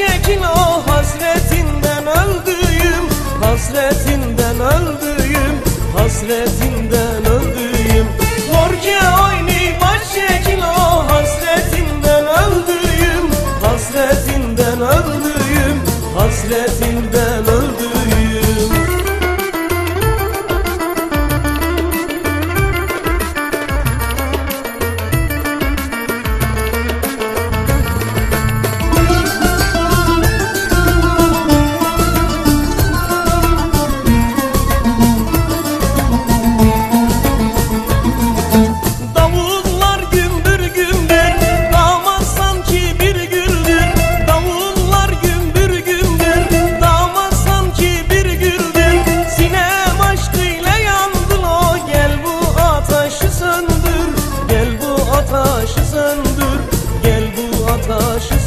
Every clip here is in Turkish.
çekin o hasretinden öldüğüm Hasretinden öldüğüm Hasretinden öldüğüm. Morge oyni baş çekin o hasretinden öldüğüm Hasretinden öldüğüm Hasretinden öldüğüm.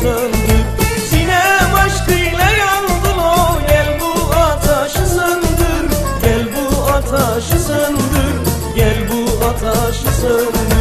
söndü Sinem aşkıyla yandın o Gel bu ateşi söndür Gel bu ateşi söndür Gel bu ateşi söndür